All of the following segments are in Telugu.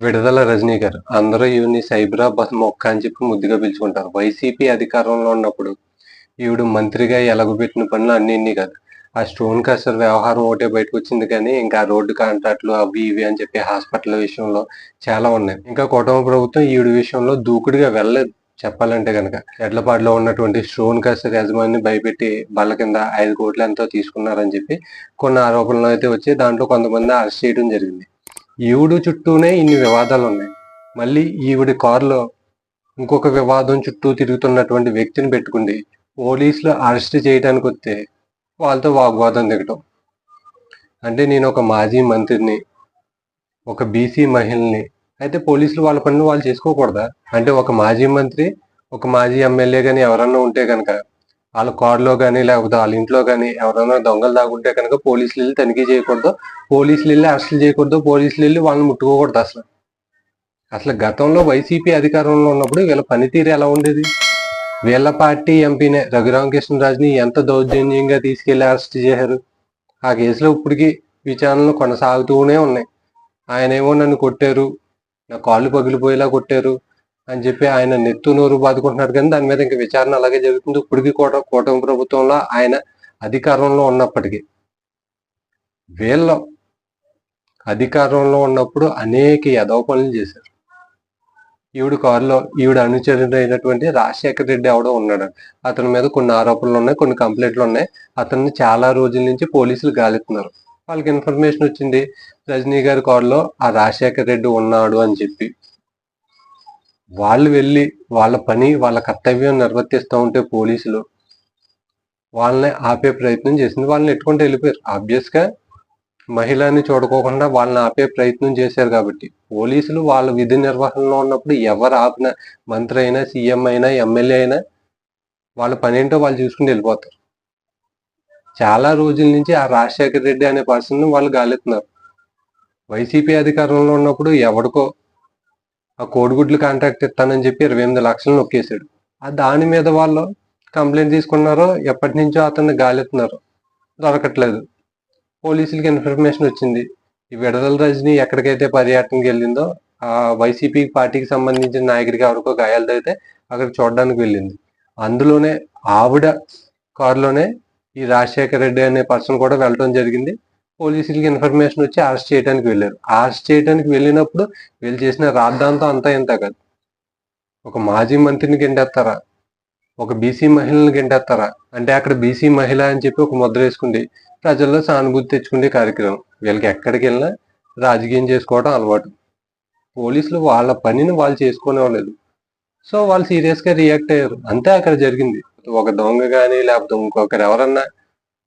విడుదల రజనీ గారు. అందరూ ఈవిని సైబరాబాద్ మొక్క అని చెప్పి ముద్దుగా పిలుచుకుంటారు. వైసీపీ అధికారంలో ఉన్నప్పుడు ఈవిడు మంత్రిగా ఎలగబెట్టిన పనులు అన్ని ఇన్ని కాదు. ఆ స్టోన్ కసర్ వ్యవహారం ఒకటే బయటకు వచ్చింది కానీ ఇంకా రోడ్డు కాంట్రాక్ట్లు అవి ఇవి అని చెప్పి హాస్పిటల్ విషయంలో చాలా ఉన్నాయి. ఇంకా కుటుంబ ప్రభుత్వం ఈవిడ విషయంలో దూకుడుగా వెళ్ళలేదు. చెప్పాలంటే కనుక ఎడ్లపాడులో ఉన్నటువంటి స్టోన్ కసర్ యజమాని భయపెట్టి బల్ల కింద ఐదు కోట్లు ఎంతో తీసుకున్నారని చెప్పి కొన్ని ఆరోపణలు అయితే వచ్చి దాంట్లో కొంతమంది అరెస్ట్ చేయడం జరిగింది. ఈవిడు చుట్టూనే ఇన్ని వివాదాలు ఉన్నాయి మళ్ళీ ఈవిడ కారులో ఇంకొక వివాదం చుట్టూ తిరుగుతున్నటువంటి వ్యక్తిని పెట్టుకుంది. పోలీసులు అరెస్ట్ చేయడానికి వస్తే వాళ్ళతో వాగ్వాదం దిగటం. అంటే నేను ఒక మాజీ మంత్రిని ఒక బీసీ మహిళని అయితే పోలీసులు వాళ్ళ పనులు వాళ్ళు చేసుకోకూడదా? అంటే ఒక మాజీ మంత్రి ఒక మాజీ ఎమ్మెల్యే కానీ ఎవరన్నా ఉంటే కనుక వాళ్ళ కారులో కానీ లేకపోతే వాళ్ళ ఇంట్లో కానీ ఎవరైనా దొంగలు దాగుంటే కనుక పోలీసులు వెళ్ళి తనిఖీ చేయకూడదు. పోలీసులు వెళ్ళి అరెస్టులు చేయకూడదు. పోలీసులు వెళ్ళి వాళ్ళని ముట్టుకోకూడదు అసలు. అసలు గతంలో వైసీపీ అధికారంలో ఉన్నప్పుడు వీళ్ళ పనితీరు ఎలా ఉండేది? వీళ్ళ పార్టీ ఎంపీనే రఘురామకృష్ణరాజుని ఎంత దౌర్జన్యంగా తీసుకెళ్ళి అరెస్ట్ చేశారు? ఆ కేసులో ఇప్పటికీ విచారణలు కొనసాగుతూనే ఉన్నాయి. ఆయన ఏమో నన్ను కొట్టారు. నా కాళ్ళు పగిలిపోయేలా కొట్టారు. అని చెప్పి ఆయన నెత్తు నోరు బాదుకుంటున్నారు. కానీ దాని మీద ఇంకా విచారణ అలాగే జరుగుతుంది. ఇప్పటికీ కూడా కూటమి ప్రభుత్వంలో ఆయన అధికారంలో ఉన్నప్పటికీ వీళ్ళ అధికారంలో ఉన్నప్పుడు అనేక యదవ పనులు చేశారు. ఈవిడ కారులో ఈవిడ అనుచరుడైనటువంటి రాజశేఖర రెడ్డి ఎవడో ఉన్నాడు. అతని మీద కొన్ని ఆరోపణలు ఉన్నాయి కొన్ని కంప్లైంట్లు ఉన్నాయి. అతన్ని చాలా రోజుల నుంచి పోలీసులు గాలిస్తున్నారు. వాళ్ళకి ఇన్ఫర్మేషన్ వచ్చింది రజనీ గారి కారులో ఆ రాజశేఖర రెడ్డి ఉన్నాడు అని చెప్పి. వాళ్ళు వెళ్ళి వాళ్ళ పని వాళ్ళ కర్తవ్యం నిర్వర్తిస్తూ ఉంటే పోలీసులు వాళ్ళని ఆపే ప్రయత్నం చేసింది. వాళ్ళని ఎట్టుకుంటూ వెళ్ళిపోయారు. ఆబ్వియస్గా మహిళని చూడకోకుండా వాళ్ళని ఆపే ప్రయత్నం చేశారు కాబట్టి పోలీసులు వాళ్ళ విధి నిర్వహణలో ఉన్నప్పుడు ఎవరు ఆపిన మంత్రి అయినా సీఎం అయినా ఎమ్మెల్యే అయినా వాళ్ళ పని ఏంటో వాళ్ళు చూసుకుని వెళ్ళిపోతారు. చాలా రోజుల నుంచి ఆ రాజశేఖర రెడ్డి అనే పర్సన్ వాళ్ళు గాలెత్తున్నారు. వైసీపీ అధికారంలో ఉన్నప్పుడు ఎవరికో ఆ కోడిగుడ్లు కాంట్రాక్ట్ ఇస్తానని చెప్పి ఇరవై ఎనిమిది లక్షలు నొక్కేశాడు. ఆ దాని మీద వాళ్ళు కంప్లైంట్ తీసుకున్నారో ఎప్పటి నుంచో అతన్ని గాలెత్తున్నారు దొరకట్లేదు. పోలీసులకి ఇన్ఫర్మేషన్ వచ్చింది. ఈ విడదల రజని ఎక్కడికైతే పర్యటనకి వెళ్ళిందో ఆ వైసీపీ పార్టీకి సంబంధించిన నాయకుడికి ఎవరికో గాయాలు అయితే అక్కడ చూడడానికి వెళ్ళింది. అందులోనే ఆవిడ కారులోనే ఈ రాజశేఖర రెడ్డి అనే పర్సన్ కూడా వెళ్ళడం జరిగింది. పోలీసులకి ఇన్ఫర్మేషన్ వచ్చి అరెస్ట్ చేయడానికి వెళ్ళారు. అరెస్ట్ చేయడానికి వెళ్ళినప్పుడు వీళ్ళు చేసిన రాద్ధాంతం అంతా ఇంత కాదు. ఒక మాజీ మంత్రిని గెంటేస్తారా? ఒక బీసీ మహిళని గెంటేస్తారా? అంటే అక్కడ బీసీ మహిళ అని చెప్పి ఒక ముద్ర వేసుకుంది. ప్రజల్లో సానుభూతి తెచ్చుకునే కార్యక్రమం. వీళ్ళకి ఎక్కడికి వెళ్ళినా రాజకీయం చేసుకోవడం అలవాటు. పోలీసులు వాళ్ళ పనిని వాళ్ళు చేసుకునేవాళ్ళు సో వాళ్ళు సీరియస్గా రియాక్ట్ అయ్యారు. అంతే అక్కడ జరిగింది. ఒక దొంగ కానీ లేకపోతే ఇంకొకరు ఎవరన్నా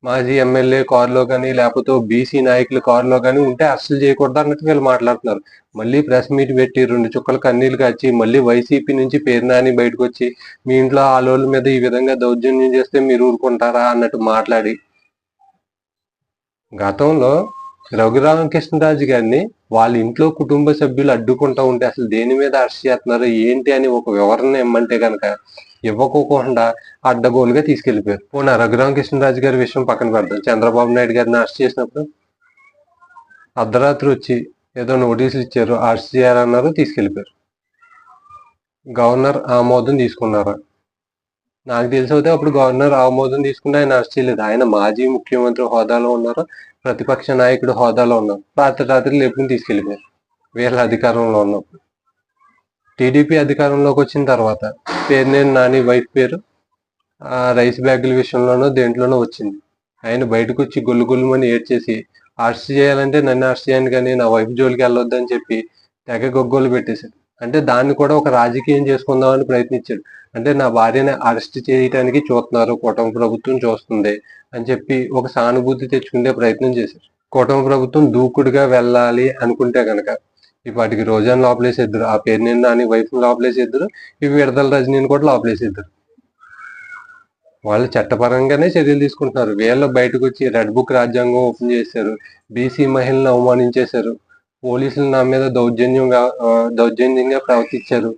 మాజీ ఎమ్మెల్యే కారులో కానీ లేకపోతే బీసీ నాయకుల కారులో కానీ ఉంటే అరెస్టులు చేయకూడదు అన్నట్టు వీళ్ళు మాట్లాడుతున్నారు. మళ్ళీ ప్రెస్ మీట్ పెట్టి రెండు చుక్కలు కన్నీళ్ళు కాచి మళ్ళీ వైసీపీ నుంచి పేరు నాని బయటకు వచ్చి మీ ఇంట్లో ఆలోళ్ళ మీద ఈ విధంగా దౌర్జన్యం చేస్తే మీరు ఊరుకుంటారా? అన్నట్టు మాట్లాడి. గతంలో రఘురామకృష్ణరాజు గారిని వాళ్ళ ఇంట్లో కుటుంబ సభ్యులు అడ్డుకుంటా ఉంటే అసలు దేని మీద అరెస్ట్ చేస్తున్నారు ఏంటి అని ఒక వివరణ ఇమ్మంటే కనుక ఇవ్వకోకుండా అడ్డగోలుగా తీసుకెళ్ళిపోయారు పోనీ రఘురామ కృష్ణరాజు గారి విషయం పక్కన పెడతాం చంద్రబాబు నాయుడు గారిని అరెస్ట్ చేసినప్పుడు అర్ధరాత్రి వచ్చి ఏదో నోటీసులు ఇచ్చారు అరెస్ట్ చేయాలన్నారు తీసుకెళ్ళిపోయారు గవర్నర్ ఆమోదం తీసుకున్నారు? నాకు తెలిసి అయితే అప్పుడు గవర్నర్ ఆమోదం తీసుకుంటే ఆయన అరెస్ట్ చేయలేదు. ఆయన మాజీ ముఖ్యమంత్రి హోదాలో ఉన్నారు? ప్రతిపక్ష నాయకుడు హోదాలో ఉన్నారు? రాత్రి రాత్రి లేపుకుని తీసుకెళ్ళిపోయారు వీళ్ళ అధికారంలో ఉన్నప్పుడు. టీడీపీ అధికారంలోకి వచ్చిన తర్వాత పేరునేని నాని వైఫ్ పేరు. ఆ రైస్ బ్యాగుల విషయంలోనూ దేంట్లోనూ వచ్చింది. ఆయన బయటకు వచ్చి గొల్లు గొల్లుమని ఏడ్చేసి అరెస్ట్ చేయాలంటే నన్ను అరెస్ట్ చేయను కానీ నా వైఫ్ జోలికి వెళ్ళొద్దని చెప్పి తెగ గొగ్గోలు పెట్టేశాడు. అంటే దాన్ని కూడా ఒక రాజకీయం చేసుకుందామని ప్రయత్నించాడు. అంటే నా భార్యని అరెస్ట్ చేయడానికి చూస్తున్నారు కూటమి ప్రభుత్వం చూస్తుంది అని చెప్పి ఒక సానుభూతి తెచ్చుకునే ప్రయత్నం చేశారు. కూటమి ప్రభుత్వం దూకుడుగా వెళ్ళాలి అనుకుంటే కనుక ఇప్పటికి రోజాను లోపలేసేద్దరు. ఆ పేరు నిన్న అని వైఫ్ లోపలేసేద్దరు. ఇవి విడదల రజనీని కూడా లోపలేసేద్దరు. వాళ్ళు చట్టపరంగానే చర్యలు తీసుకుంటున్నారు. వీళ్ళు బయటకు వచ్చి రెడ్ బుక్ రాజ్యాంగం ఓపెన్ చేశారు. బీసీ మహిళలను అవమానించేశారు. పోలీసులు నా మీద దౌర్జన్యంగా దౌర్జన్యంగా ప్రవర్తించారు.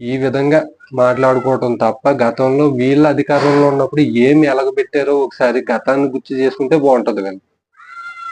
ఈ విధంగా మాట్లాడుకోవటం తప్ప గతంలో వీళ్ళ అధికారంలో ఉన్నప్పుడు ఏమి ఎలగబెట్టారో ఒకసారి గతాన్ని గుర్తు చేసుకుంటే బాగుంటుంది కానీ